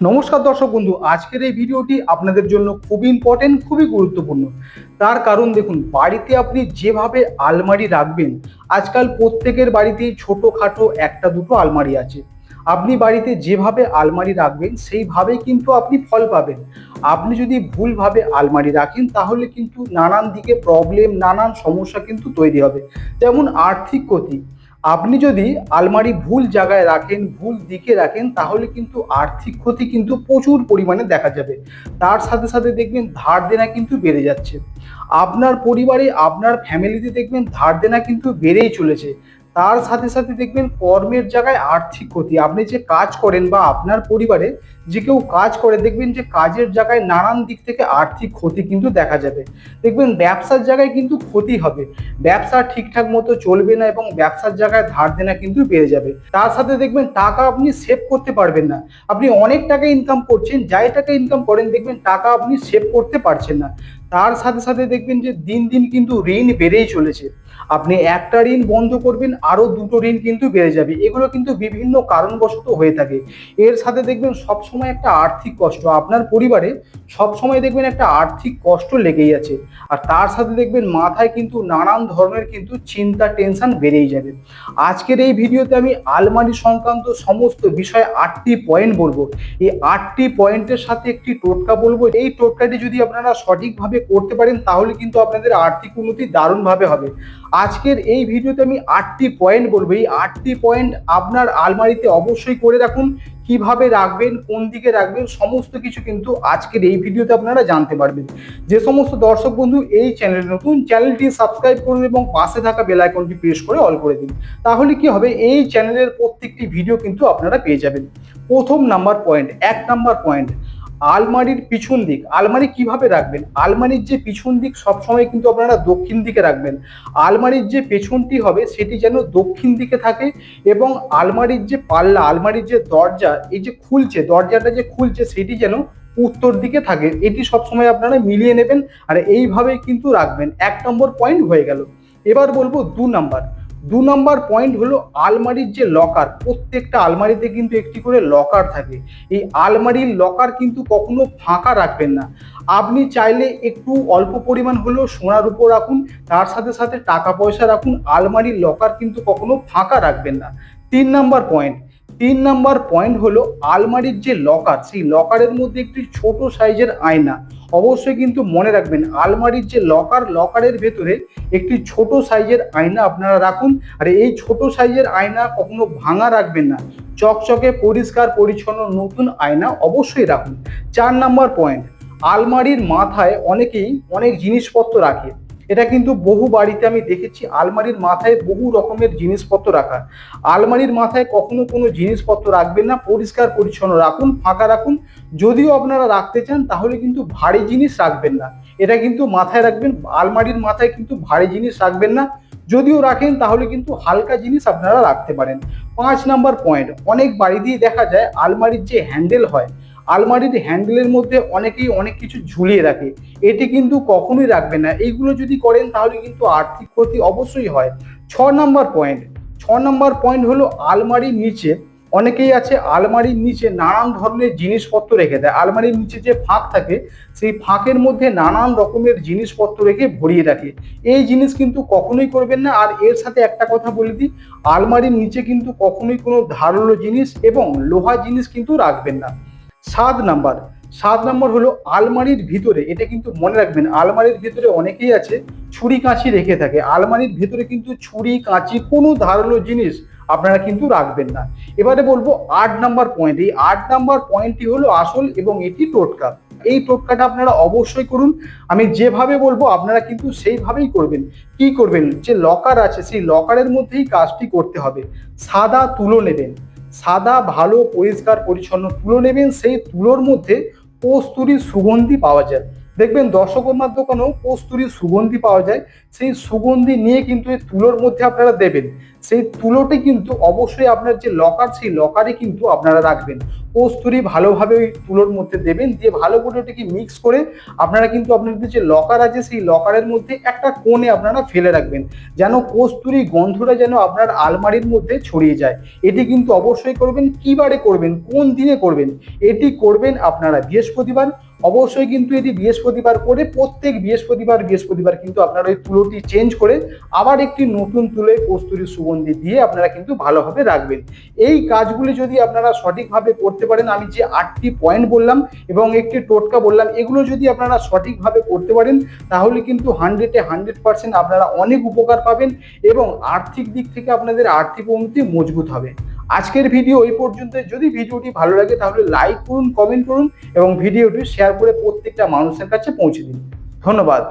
নমস্কার দর্শক বন্ধু, আজকের এই ভিডিওটি আপনাদের জন্য খুবই ইম্পর্টেন্ট খুবই গুরুত্বপূর্ণ। তার কারণ দেখুন, বাড়িতে আপনি যেভাবে আলমারি রাখবেন, আজকাল প্রত্যেকের বাড়িতেই ছোটোখাটো একটা দুটো আলমারি আছে। আপনি বাড়িতে যেভাবে আলমারি রাখবেন, সেইভাবেই কিন্তু আপনি ফল পাবেন। আপনি যদি ভুলভাবে আলমারি রাখেন, তাহলে কিন্তু নানান দিকে প্রবলেম নানান সমস্যা কিন্তু তৈরি হবে। যেমন আর্থিক ক্ষতি আপনি যদি আলমারি ভুল জায়গায় রাখেন, ভুল দিকে রাখেন, তাহলে কিন্তু আর্থিক ক্ষতি কিন্তু প্রচুর পরিমাণে দেখা যাবে। তার সাথে সাথে দেখবেন ধার দেনা কিন্তু বেড়ে যাচ্ছে। আপনার পরিবারে, আপনার ফ্যামিলিতে দেখবেন ধার দেনা কিন্তু বেড়েই চলেছে। তার সাথে সাথে দেখবেন কর্মের জায়গায় আর্থিক ক্ষতি। আপনি যে কাজ করেন বা আপনার পরিবারে যে কেউ কাজ করে, দেখবেন যে কাজের জায়গায় নানান দিক থেকে আর্থিক ক্ষতি কিন্তু দেখা যাবে। দেখবেন ব্যবসার জায়গায় কিন্তু ক্ষতি হবে। ব্যবসা ঠিকঠাক মতো চলবে না এবং ব্যবসার জায়গায় ধার দেনা কিন্তু বেড়ে যাবে। তার সাথে দেখবেন টাকা আপনি সেভ করতে পারবেন না। আপনি অনেক টাকা ইনকাম করছেন, যাই টাকা ইনকাম করেন, দেখবেন টাকা আপনি সেভ করতে পারছেন না। তার সাথে সাথে দেখবেন যে দিন দিন কিন্তু ঋণ বেড়েই চলেছে। আপনি একটা ঋণ বন্ধ করবেন, আরও দুটো ঋণ কিন্তু বেড়ে যাবে। এগুলো কিন্তু বিভিন্ন কারণবশত হয়ে থাকে। এর সাথে দেখবেন সবসময় একটা আর্থিক কষ্ট। আপনার পরিবারে সবসময় দেখবেন একটা আর্থিক কষ্ট লেগেই আছে। আর তার সাথে দেখবেন মাথায় কিন্তু নানান ধরনের কিন্তু চিন্তা, টেনশন বেড়েই যাবে। আজকের এই ভিডিওতে আমি আলমারি সংক্রান্ত সমস্ত বিষয়ে আটটি পয়েন্ট বলব। এই আটটি পয়েন্টের সাথে একটি টোটকা বলব। এই টোটকাটি যদি আপনারা সঠিকভাবে করতে পারেন, তাহলে কিন্তু আপনাদের আর্থিক উন্নতি দারুণভাবে হবে। আজকের এই ভিডিওতে আমি আটটি পয়েন্ট বলব। এই আটটি পয়েন্ট আপনার আলমারিতে অবশ্যই করে রাখুন। কীভাবে রাখবেন, কোন দিকে রাখবেন, সমস্ত কিছু কিন্তু আজকের এই ভিডিওতে আপনারা জানতে পারবেন। যে সমস্ত দর্শক বন্ধু, এই চ্যানেল নতুন, চ্যানেলটি সাবস্ক্রাইব করুন এবং পাশে থাকা বেল আইকনটি প্রেস করে অল করে দিন। তাহলে কি হবে? এই চ্যানেলের প্রত্যেকটি ভিডিও কিন্তু আপনারা পেয়ে যাবেন। প্রথম নাম্বার পয়েন্ট, এক নাম্বার পয়েন্ট আলমারির পিছন দিক, আলমারি কীভাবে রাখবেন? আলমারির যে পিছন দিক সবসময় কিন্তু আপনারা দক্ষিণ দিকে রাখবেন। আলমারির যে পেছনটি হবে সেটি যেন দক্ষিণ দিকে থাকে এবং আলমারির যে পাল্লা, আলমারির যে দরজা, এই যে খুলছে, দরজাটা যে খুলছে সেটি যেন উত্তর দিকে থাকে। এটি সবসময় আপনারা মিলিয়ে নেবেন আর এইভাবেই কিন্তু রাখবেন। এক নম্বর পয়েন্ট হয়ে গেল। এবার বলব দু নাম্বার। দু নম্বর পয়েন্ট হলো আলমারির যে লকার প্রত্যেকটা আলমারিতে কিন্তু একটি করে লকার থাকে। এই আলমারির লকার কিন্তু কখনো ফাঁকা রাখবেন না। আপনি চাইলে একটু অল্প পরিমাণ হলেও সোনার উপর রাখুন, তার সাথে সাথে টাকা পয়সা রাখুন, আলমারির লকার কিন্তু কখনো ফাঁকা রাখবেন না। তিন নাম্বার পয়েন্ট তিন নাম্বার পয়েন্ট হলো আলমারির যে লকার সেই লকারের মধ্যে একটি ছোট সাইজের আয়না। অবশ্যই কিন্তু মনে রাখবেন, আলমারির যে লকার লকারের ভেতরে একটি ছোট সাইজের আয়না আপনারা রাখুন। আর এই ছোট সাইজের আয়না কখনো ভাঙা রাখবেন না। চকচকে, পরিষ্কার, পরিচ্ছন্ন নতুন আয়না অবশ্যই রাখুন। চার নাম্বার পয়েন্ট আলমারির মাথায় অনেকেই অনেক জিনিসপত্র রাখে। এটা কিন্তু বহু বাড়িতে আমি দেখেছি, আলমারির মাথায় বহু রকমের জিনিসপত্র রাখা। আলমারির মাথায় কখনো কোনো জিনিসপত্র রাখবেন না, পরিষ্কার পরিচ্ছন্ন রাখুন, ফাঁকা রাখুন। যদিও আপনারা রাখতে চান, তাহলে কিন্তু ভারী জিনিস রাখবেন না। এটা কিন্তু মাথায় রাখবেন, আলমারির মাথায় কিন্তু ভারী জিনিস রাখবেন না। যদিও রাখেন, তাহলে কিন্তু হালকা জিনিস আপনারা রাখতে পারেন। পাঁচ নাম্বার পয়েন্ট, অনেক বাড়িতেই দেখা যায়, আলমারির যে হ্যান্ডেল হয় আলমারির হ্যান্ডেলের মধ্যে অনেকেই অনেক কিছু ঝুলিয়ে রাখে। এটি কিন্তু কখনোই রাখবেন না। এইগুলো যদি করেন, তাহলে কিন্তু আর্থিক ক্ষতি অবশ্যই হয়। ছ নম্বর পয়েন্ট ছ নম্বর পয়েন্ট হলো আলমারির নিচে। অনেকেই আছে আলমারির নিচে নানান ধরনের জিনিসপত্র রেখে দেয়। আলমারির নিচে যে ফাঁক থাকে, সেই ফাঁকের মধ্যে নানান রকমের জিনিসপত্র রেখে ভরিয়ে রাখে। এই জিনিস কিন্তু কখনোই করবেন না। আর এর সাথে একটা কথা বলে দিই, আলমারির নিচে কিন্তু কখনোই কোনো ধারালো জিনিস এবং লোহা জিনিস কিন্তু রাখবেন না। সাত নাম্বার। সাত নম্বর হলো আলমারির ভিতরে, এটা কিন্তু মনে রাখবেন, আলমারির ভিতরে অনেকেই আছে, ছুরি কাঁচি রেখে থাকে। আলমারির ভিতরে কিন্তু ছুরি, কাঁচি কোনো ধারালো জিনিস আপনারা কিন্তু রাখবেন না। এবারে বলব আট নাম্বার পয়েন্ট এই আট নাম্বার পয়েন্টটি হলো আসল এবং এটি টোটকা। এই টোটকাটা আপনারা অবশ্যই করুন। আমি যেভাবে বলব, আপনারা কিন্তু সেইভাবেই করবেন। কি করবেন? যে লকার আছে, সেই লকারের মধ্যেই কাজটি করতে হবে। সাদা তুলো নেবেন। সাদা ভালো পরিষ্কার পরিচ্ছন্ন তুলো নেবেন সেই তুলোর মধ্যে কস্তুরীর সুগন্ধি পাওয়া যায়। দেখবেন দর্শকর্মার দোকানেও কস্তুরির সুগন্ধি পাওয়া যায়। সেই সুগন্ধি নিয়ে কিন্তু এই তুলোর মধ্যে আপনারা দেবেন। সেই তুলোটি কিন্তু অবশ্যই আপনার যে লকার, সেই লকারে কিন্তু আপনারা রাখবেন। কস্তুরি ভালোভাবে ওই তুলোর মধ্যে দেবেন। দিয়ে ভালো করে ওটাকে মিক্স করে আপনারা কিন্তু আপনাদের যে লকার আছে, সেই লকারের মধ্যে একটা কোণে আপনারা ফেলে রাখবেন। যেন কস্তুরি গন্ধটা যেন আপনার আলমারির মধ্যে ছড়িয়ে যায়। এটি কিন্তু অবশ্যই করবেন। কিবারে করবেন? কোন দিনে করবেন? এটি করবেন আপনারা বৃহস্পতিবার। অবশ্যই কিন্তু এটি বৃহস্পতিবার করে প্রত্যেক বৃহস্পতিবার বৃহস্পতিবার কিন্তু আপনারা ওই তুলোটি চেঞ্জ করে আবার একটি নতুন তুলোয় কস্তুরি সুগন্ধি দিয়ে আপনারা কিন্তু ভালোভাবে রাখবেন। এই কাজগুলি যদি আপনারা সঠিকভাবে করতে পারেন, আমি যে আটটি পয়েন্ট বললাম এবং একটি টোটকা বললাম, এগুলো যদি আপনারা সঠিকভাবে করতে পারেন, তাহলে কিন্তু হান্ড্রেডে হান্ড্রেড পার্সেন্ট আপনারা অনেক উপকার পাবেন এবং আর্থিক দিক থেকে আপনাদের আর্থিক উন্নতি মজবুত হবে। আজকের ভিডিও এই পর্যন্ত যদি ভিডিওটি ভালো লাগে, তাহলে লাইক করুন কমেন্ট করুন এবং ভিডিওটি শেয়ার করে প্রত্যেকটা মানুষের কাছে পৌঁছে দিন। ধন্যবাদ।